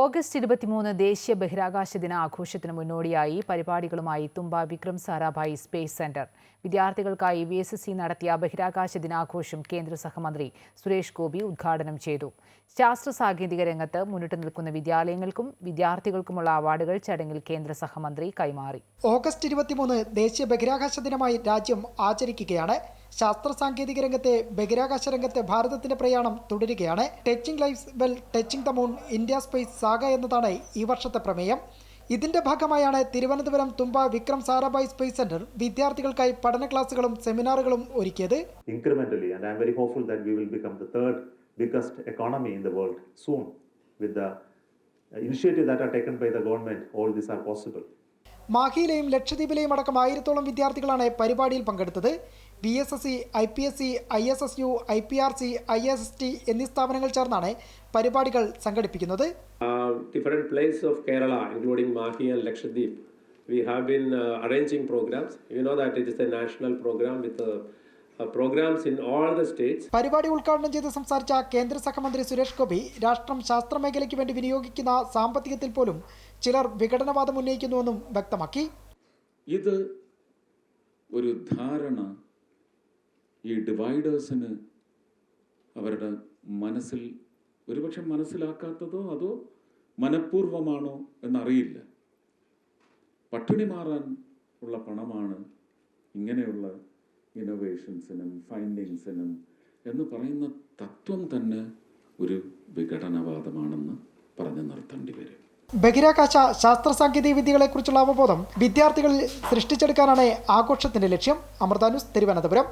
August ഇരുപത്തിമൂന്ന് ദേശീയ ബഹിരാകാശ ദിന ആഘോഷത്തിന് മുന്നോടിയായി പരിപാടികളുമായി തുമ്പ വിക്രം സാരാഭായി സ്പേസ് സെന്റർ. വിദ്യാർത്ഥികൾക്കായി വി എസ് എസ് സി നടത്തിയ ബഹിരാകാശ ദിനാഘോഷം കേന്ദ്ര സഹമന്ത്രി സുരേഷ് ഗോപി ഉദ്ഘാടനം ചെയ്തു. ശാസ്ത്ര സാങ്കേതിക രംഗത്ത് മുന്നിട്ട് നിൽക്കുന്ന വിദ്യാലയങ്ങൾക്കും വിദ്യാർത്ഥികൾക്കുമുള്ള അവാർഡുകൾ ചടങ്ങിൽ കേന്ദ്ര സഹമന്ത്രി കൈമാറി. ഓഗസ്റ്റ് ഇരുപത്തിമൂന്ന് ദേശീയ ബഹിരാകാശ ദിനമായി രാജ്യം ആചരിക്കുകയാണ്. ശാസ്ത്ര സാങ്കേതിക രംഗത്തെ ബഹിരാകാശ രംഗത്തെ ഭാരതത്തിന്റെ പ്രയാണം തുടരുകയാണ്. Touching life well touching the moon India space saga എന്നതാണ് ഈ വർഷത്തെ പ്രമേയം. ഇതിന്റെ ഭാഗമായാണ് തിരുവനന്തപുരം തുമ്പ വിക്രം സാരാഭായ് സ്പേസ് സെന്റർ വിദ്യാർത്ഥികൾക്കായി പഠന ക്ലാസുകളും സെമിനാറുകളും ഒരുക്കിയത്. Incrementally I'm very hopeful that we will become the third biggest in world soon with the that are taken by the government all are possible. മാഹിയിലെയും ലക്ഷദ്വീപിലെയും അടക്കം ആയിരത്തോളം വിദ്യാർത്ഥികളാണ് പരിപാടിയിൽ പങ്കെടുത്തത്. B S S C I P S C I S S U I P R C I S S T എന്നീ സ്ഥാപനങ്ങൾ ചേർന്നാണ് പരിപാടികൾ സംഘടിപ്പിക്കുന്നത്. Different place of Kerala including Mahe and Lakshadweep we have been arranging programs you know that it is a national with program with programs in all the states. പരിപാടി ഉദ്ഘാടനം ചെയ്ത് സംസാരിച്ച കേന്ദ്ര സഹമന്ത്രി സുരേഷ് ഗോപി രാഷ്ട്രം ശാസ്ത്ര മേഖലയ്ക്ക് വേണ്ടി വിനിയോഗിക്കുന്ന സാമ്പത്തികത്തിൽ പോലും ചിലർ വിഘടനവാദം ഉന്നയിക്കുന്നുവെന്നും വ്യക്തമാക്കി ഇത് ഒരു ധാരണ ഈ ഡിവൈഡേഴ്സിന് അവരുടെ മനസ്സിൽ ഒരുപക്ഷെ മനസ്സിലാക്കാത്തതോ അതോ മനഃപൂർവമാണോ എന്നറിയില്ല പട്ടിണി മാറാൻ ഉള്ള പണമാണ് ഇങ്ങനെയുള്ള ഇന്നോവേഷൻസിനും ഫൈൻഡിങ്സിനും എന്ന് പറയുന്ന തത്വം തന്നെ ഒരു വിഘടനവാദമാണെന്ന് പറഞ്ഞു നിർത്തേണ്ടി വരും. ബഹിരാകാശ ശാസ്ത്ര സാങ്കേതിക വിദ്യകളെക്കുറിച്ചുള്ള അവബോധം വിദ്യാർത്ഥികളിൽ സൃഷ്ടിച്ചെടുക്കാനാണ് ആഘോഷത്തിന്റെ ലക്ഷ്യം. അമൃതാനുസ് തിരുവനന്തപുരം.